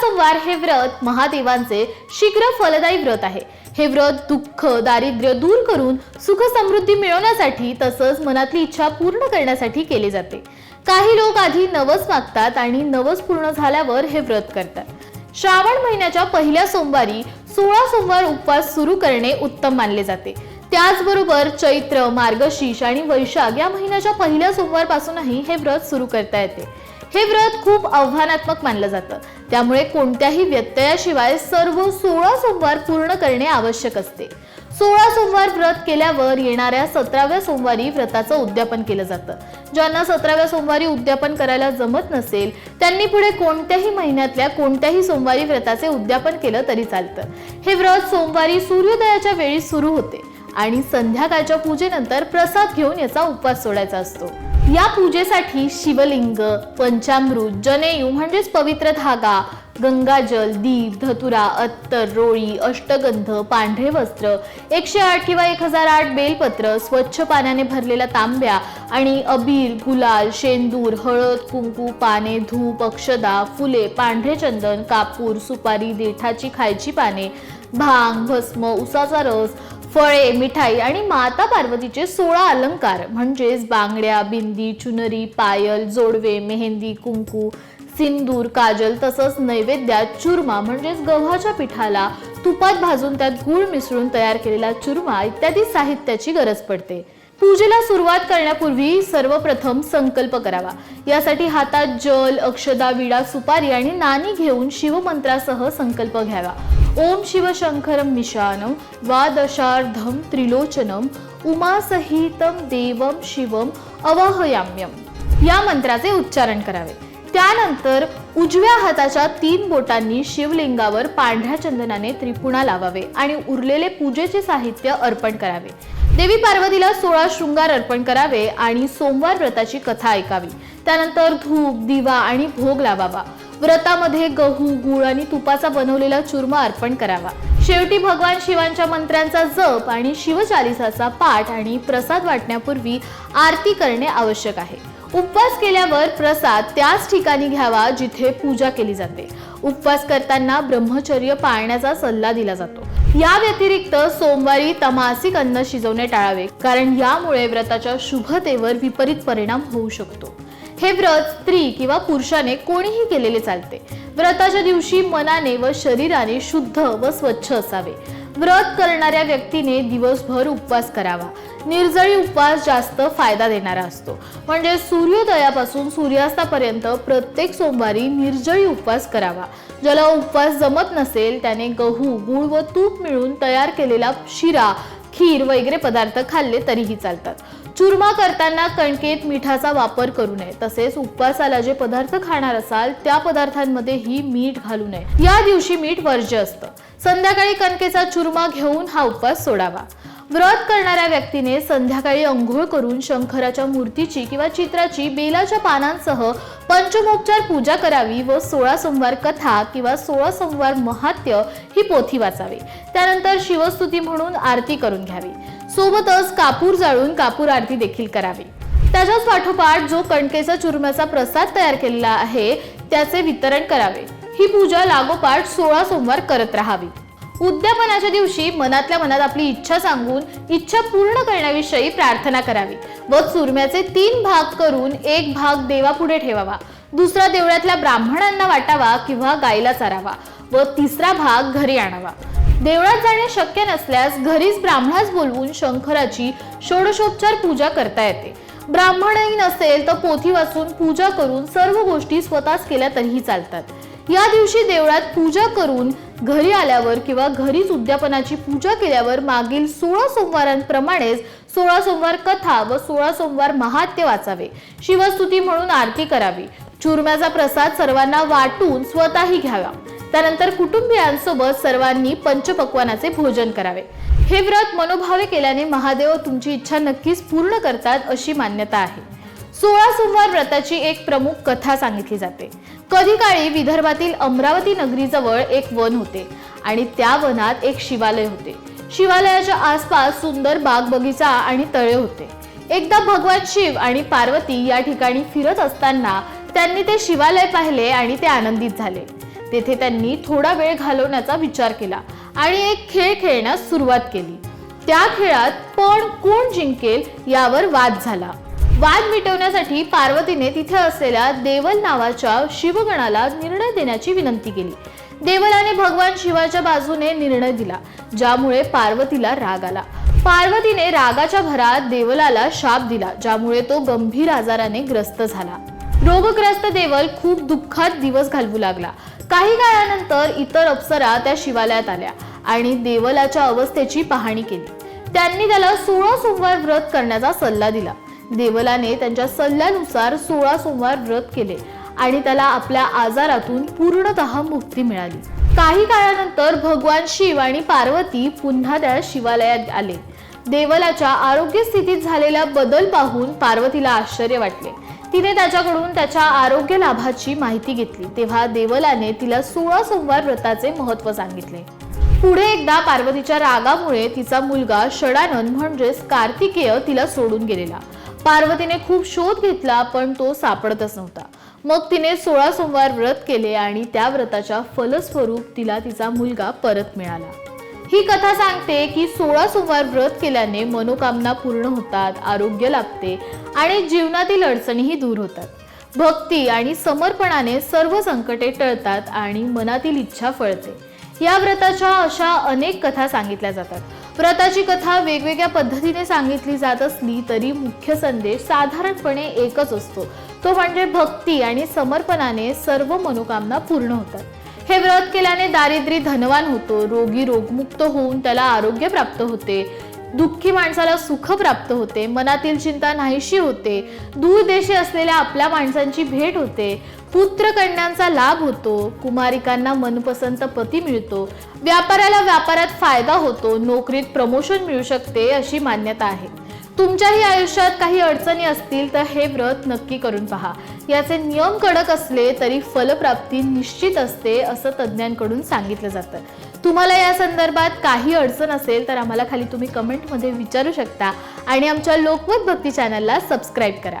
सोमवार हे व्रत महादेवांचे शीघ्र फलदायी व्रत आहे. हे व्रत दुःख दारिद्र्य दूर करून सुख समृद्धी मिळवण्यासाठी तसंच मनातली इच्छा पूर्ण करण्यासाठी केले जाते. काही लोक आधी नवस मागतात आणि नवस पूर्ण झाल्यावर हे व्रत करतात. श्रावण महिन्याच्या पहिल्या सोमवारी सोळा सोमवार उपवास सुरू करणे उत्तम मानले जाते. त्याचबरोबर चैत्र मार्गशीर्ष आणि वैशाख या महिन्याच्या पहिल्या सोमवारपासूनही हे व्रत सुरू करता येते. हे व्रत खूप आव्हानात्मक मानलं जातं. त्यामुळे कोणत्याही व्यत्ययाशिवाय सर्व सोळा सोमवार पूर्ण करणे आवश्यक असते. सोळा सोमवार व्रत केल्यावर येणाऱ्या सतराव्या सोमवारी व्रताचं उद्यापन केलं जातं. ज्यांना सतराव्या सोमवारी उद्यापन करायला जमत नसेल त्यांनी पुढे कोणत्याही महिन्यातल्या कोणत्याही सोमवारी व्रताचे उद्यापन केलं तरी चालतं. हे व्रत सोमवारी सूर्योदयाच्या वेळी सुरू होते आणि संध्याकाळच्या पूजेनंतर प्रसाद घेऊन याचा उपवास सोडायचा असतो. या पूजेसाठी शिवलिंग पंचामृत जनेयू म्हणजेच पवित्र धागा गंगाजल दीप धतुरा अत्तर रोळी अष्टगंध पांढरे वस्त्र एकशे आठ किंवा एक हजार आठ बेलपत्र स्वच्छ पाण्याने भरलेल्या तांब्या आणि अबीर गुलाल शेंदूर हळद कुंकू पाने धूप अक्षदा फुले पांढरे चंदन कापूर सुपारी देठाची खायची पाने भांग भस्म उसाचा रस फळे मिठाई आणि माता पार्वतीचे सोळा अलंकार म्हणजेच बांगड्या बिंदी चुनरी पायल जोडवे मेहंदी कुंकू सिंदूर काजल तसंच नैवेद्यात चुरमा म्हणजेच गव्हाच्या पिठाला तुपात भाजून त्यात गूळ मिसळून तयार केलेला चुरमा इत्यादी साहित्याची गरज पडते. पूजेला सुरुवात करण्यापूर्वी सर्वप्रथम संकल्प करावा. यासाठी हातात जल अक्षदा विडा सुपारी आणि नाणी घेऊन शिवमंत्रासह संकल्प घ्यावा. ओम शिवशंकरम मिशानम वादशार्धम त्रिलोचनम उमासहितम देवम शिवम अवाहयाम्यम. या मंत्राचे उच्चारण करावे. त्यानंतर उजव्या हाताच्या तीन बोटांनी शिवलिंगावर पांढऱ्या चंदनाने त्रिपुणा लावावे आणि उरलेले पूजेचे साहित्य अर्पण करावे. देवी पार्वतीला सोळा शृंगार अर्पण करावे आणि सोमवार व्रताची कथा ऐकावी. त्यानंतर धूप दिवा आणि भोग लावावा. व्रतामध्ये गहू गुळ आणि तुपाचा बनवलेला चुरमा अर्पण करावा. शेवटी भगवान शिवांच्या मंत्र्यांचा जप आणि शिवचालिसाचा पाठ आणि प्रसाद वाटण्यापूर्वी आरती करणे आवश्यक आहे. उपवास केल्यावर प्रसाद त्याच ठिकाणी घ्यावा जिथे पूजा केली जाते. उपवास करताना ब्रह्मचर्य पाळण्याचा सल्ला दिला जातो. या व्यतिरिक्त सोमवारी तमासिक अन्न शिजवणे टाळावे कारण यामुळे व्रताच्या शुभतेवर विपरीत परिणाम होऊ शकतो. हे व्रत स्त्री किंवा पुरुषाने कोणीही केलेले चालते. व्रताच्या दिवशी मनाने व शरीराने शुद्ध व स्वच्छ असावे. व्रत करणाऱ्या व्यक्तीने दिवसभर उपवास करावा. निर्जळी उपवास जास्त फायदा देणारा असतो. म्हणजे सूर्योदयापासून सूर्यास्तापर्यंत प्रत्येक सोमवारी निर्जळी उपवास करावा. ज्याला उपवास जमत नसेल त्याने गहू गूळ व तूप मिळून तयार केलेला शिरा खीर वगैरे पदार्थ खाल्ले तरीही चालतात. चुरमा करताना कणकेत मिठाचा वापर करू नये. तसेच उपवासाला जे पदार्थ खाणार असाल त्या पदार्थांमध्येही मीठ घालू नये. या दिवशी मीठ वर्ज्य असतं. संध्याकाळी कणकेचा चुरमा घेऊन हा उपवास सोडावा. व्रत करणाऱ्या व्यक्तीने संध्याकाळी अंघोळ करून शंकराच्या मूर्तीची किंवा चित्राची बेलाच्या पानांसह पंचमोपचार पूजा करावी व सोळा सोमवार कथा किंवा सोळा सोमवार महात्य ही पोथी वाचावी. त्यानंतर शिवस्तुती म्हणून आरती करून घ्यावी. सोबतच कापूर जाळून कापूर आरती देखील करावी. त्याच्याच पाठोपाठ जो कणकेचा चुरम्याचा प्रसाद तयार केलेला आहे त्याचे वितरण करावे. ही पूजा लागोपाठ सोळा सोमवार करत राहावी. उद्यापनाच्या दिवशी मनातल्या मनात आपली इच्छा सांगून इच्छा पूर्ण करण्याविषयी प्रार्थना करावी. व चुरम्याचे तीन भाग करून एक भाग देवापुढे ठेवावा. दुसरा देवळातल्या ब्राह्मणांना वाटावा किंवा गायला चारावा. व तिसरा भाग घरी आणावा. देवळात जाणे शक्य नसल्यास घरीच ब्राह्मणास बोलवून शंकराची षोडशोपचार पूजा करता येते. ब्राह्मणही नसेल तर पोथी वाचून पूजा करून सर्व गोष्टी स्वतःच केल्या तरीही चालतात. या दिवशी देवळात पूजा करून घरी आल्यावर किंवा घरीच उद्यापनाची पूजा केल्यावर मागील सोळा सोमवारांप्रमाणेच सोळा सोमवार कथा व सोळा सोमवार महात्य वाचावे. शिवस्तुती म्हणून आरती करावी. चुरम्याचा प्रसाद सर्वांना वाटून स्वतःही घ्यावा. त्यानंतर कुटुंबियांसोबत सर्वांनी पंचपक्वानाचे भोजन करावे. हे व्रत मनोभावे केल्याने महादेव तुमची इच्छा नक्कीच पूर्ण करतात अशी मान्यता आहे. सोळा सोमवार व्रताची एक प्रमुख कथा सांगितली जाते. कधी काळी विदर्भातील अमरावती नगरीजवळ एक वन होते आणि त्या वनात एक शिवालय होते. शिवालयाच्या आसपास सुंदर बाग बगीचा आणि तळे होते. एकदा भगवान शिव आणि पार्वती या ठिकाणी फिरत असताना त्यांनी ते शिवालय पाहिले आणि ते आनंदित झाले. तेथे त्यांनी थोडा वेळ घालवण्याचा विचार केला आणि एक खेळ खेळण्यास सुरुवात केली. त्या खेळात पण कोण जिंकेल यावर वाद झाला. वाद मिटवण्यासाठी पार्वतीने तिथे असलेल्या देवल नावाच्या शिवगणाला निर्णय देण्याची विनंती केली. देवलाने भगवान शिवाच्या बाजूने निर्णय दिला ज्यामुळे पार्वतीला राग आला. पार्वतीने रागाच्या भरात देवलाला शाप दिला ज्यामुळे तो गंभीर आजाराने ग्रस्त झाला. रोगग्रस्त देवल खूप दुःखात दिवस घालवू लागला. काही काळानंतर इतर अप्सरा त्या शिवालयात आल्या आणि देवलाच्या अवस्थेची पाहणी केली. त्यांनी त्याला सोळा सोमवार व्रत करण्याचा सल्ला दिला. देवलाने त्यांच्या सल्ल्यानुसार सोळा सोमवार व्रत केले आणि त्याला आपल्या आजारातून पूर्णतः मुक्ती मिळाली. काही काळानंतर भगवान शिव आणि पार्वती पुन्हा त्या शिवालयात आले. देवलाच्या आरोग्य स्थितीत झालेला बदल पाहून पार्वतीला आश्चर्य वाटले. तिने त्याच्याकडून त्याच्या आरोग्य लाभाची माहिती घेतली. तेव्हा देवलाने तिला सोळा सोमवार व्रताचे महत्त्व सांगितले. पुढे एकदा पार्वतीच्या रागामुळे तिचा मुलगा षडानंद म्हणजेच कार्तिकेय तिला सोडून गेलेला. पार्वतीने खूप शोध घेतला पण तो सापडतच नव्हता. मग तिने सोळा सोमवार व्रत केले आणि त्या व्रताच्या फलस्वरूप तिला तिचा मुलगा परत मिळाला. ही कथा सांगते की सोळा सोमवार व्रत केल्याने मनोकामना पूर्ण होतात आरोग्य लाभते आणि जीवनातील अडचणीही दूर होतात. भक्ती आणि समर्पणाने सर्व संकटे टळतात आणि मनातील इच्छा फळते. या व्रताच्या अशा अनेक कथा सांगितल्या जातात. व्रताची कथा वेगवेगळ्या पद्धतीने सांगितली जात असली तरी मुख्य संदेश साधारणपणे एकच असतो. तो म्हणजे भक्ती आणि समर्पणाने सर्व मनोकामना पूर्ण होतात. हे व्रत केल्याने दारिद्र्य धनवान होतो रोगी रोगमुक्त होऊन त्याला आरोग्य प्राप्त होते. दुःखी माणसाला सुख प्राप्त होते मनातील चिंता नाहीशी होते. दूर देशी असलेल्या आपल्या माणसांची भेट होते. पुत्रकन्यांचा लाभ होतो कुमारिकांना मनपसंत पती मिळतो व्यापाऱ्याला व्यापारात फायदा होतो नोकरीत प्रमोशन मिळू शकते अशी मान्यता आहे. तुमच्याही आयुष्यात काही अडचणी असतील तर हे व्रत नक्की करून पहा. याचे नियम कडक असले तरी फलप्राप्ती निश्चित असते असं तज्ज्ञांकडून सांगितलं जातं. तुम्हाला या संदर्भात काही अडचण असेल तर आम्हाला खाली तुम्ही कमेंटमध्ये विचारू शकता आणि आमच्या लोकमत भक्ती चॅनलला सबस्क्राईब करा.